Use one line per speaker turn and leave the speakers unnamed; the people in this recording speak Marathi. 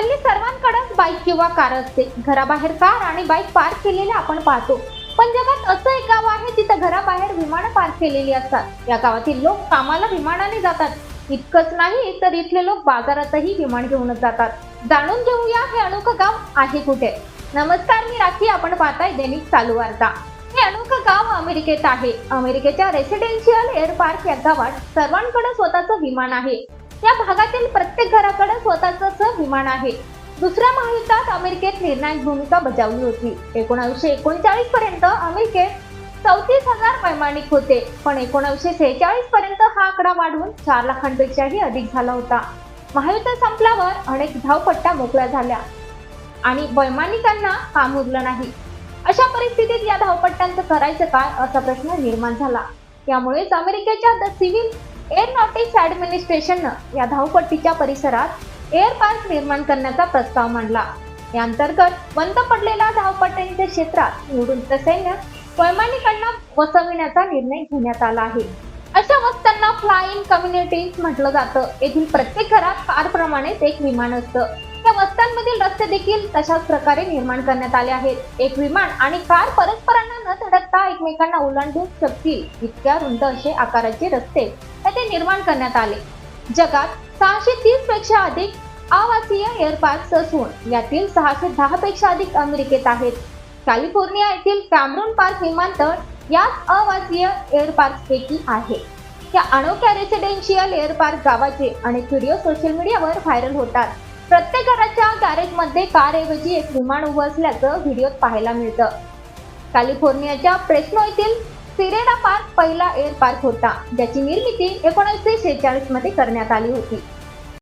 हल्ली सर्वांकडेच बाईक किंवा कार असते. घराबाहेर कार आणि बाईक पार्क केलेले आपण पाहतो. पण जगात असं एक गाव आहे जिथं घराबाहेर विमानं पार्क केलेली असतात. या गावातील लोक कामाला विमानाने जातात. इतकंच नाही तर इथले लोक बाजारातही विमान घेऊनच जातात. जाणून घेऊया हे अनोखं गाव आहे कुठे? नमस्कार मी राखी. आपण पाहताय दैनिक चालू वार्ता. हे अनोखं गाव अमेरिकेत आहे. अमेरिकेच्या रेसिडेन्शियल एअर पार्क या गावात सर्वांकडे स्वतःचं विमान आहे. या भागातील प्रत्येक घराकडे स्वतःच विमान आहे. दुसऱ्या महायुद्धात अमेरिकेत निर्णायक भूमिका बजावली होती. एकोणीसशे एकोणचाळीस पर्यंत अमेरिकेत चौतीस हजार वैमानिक होते पण एकोणीसशे सेहेचाळीस पर्यंत हा आकडा वाढून चार लाखांपेक्षाही अधिक झाला होता. महायुद्ध संपल्यावर अनेक धावपट्ट्या मोकळ्या झाल्या आणि वैमानिकांना काम उरलं नाही. अशा परिस्थितीत या धावपट्ट्यांचं करायचं काय असा प्रश्न निर्माण झाला. त्यामुळेच अमेरिकेच्या द सिव्हिल एअरनॉटिक्स ऍडमिनिस्ट्रेशननं या धावपट्टीच्या परिसरात एअर पार्क निर्माण करण्याचा प्रस्ताव मांडला. या अंतर्गत बंद पडलेल्या धावपट्ट्यांच्या क्षेत्रात निवडून सैन्य वैमानिकांना वसविण्याचा निर्णय घेण्यात आला आहे. अशा वस्त्यांना फ्लाईंग कम्युनिटीज म्हटलं जातं. येथील प्रत्येक घरात कारप्रमाणेच एक विमान असतं. या वस्त्यांमधील रस्ते देखील तशाच प्रकारे निर्माण करण्यात आले आहेत. एक विमान आणि कार परस्परांना न धडकता एकमेकांना ओलांडू शकतील इतक्या रुंद असे आकाराचे रस्ते येथे निर्माण करण्यात आले. जगात सहाशे तीसपेक्षा अधिक आवासीय एअर पार्क्स असून यातील सहाशे दहा पेक्षा अधिक अमेरिकेत आहेत. कॅलिफोर्निया येथील कॅमरून पार्क विमानतळ याच अवासीय एअरपार्क पैकी आहे. या अनोख्या रेसिडेन्शियल एअर पार्क गावाचे अनेक व्हिडिओ सोशल मीडियावर व्हायरल होतात. प्रत्येक घराच्या गॅरेजमध्ये कारऐवजी एक विमान उभं असल्याचं व्हिडिओत पाहायला मिळतं. कॅलिफोर्नियाच्या प्रेस्नो येथील सिरेना पार्क पहिला एअर पार्क होता ज्याची निर्मिती एकोणीसशे शेहेचाळीसमध्ये करण्यात आली होती.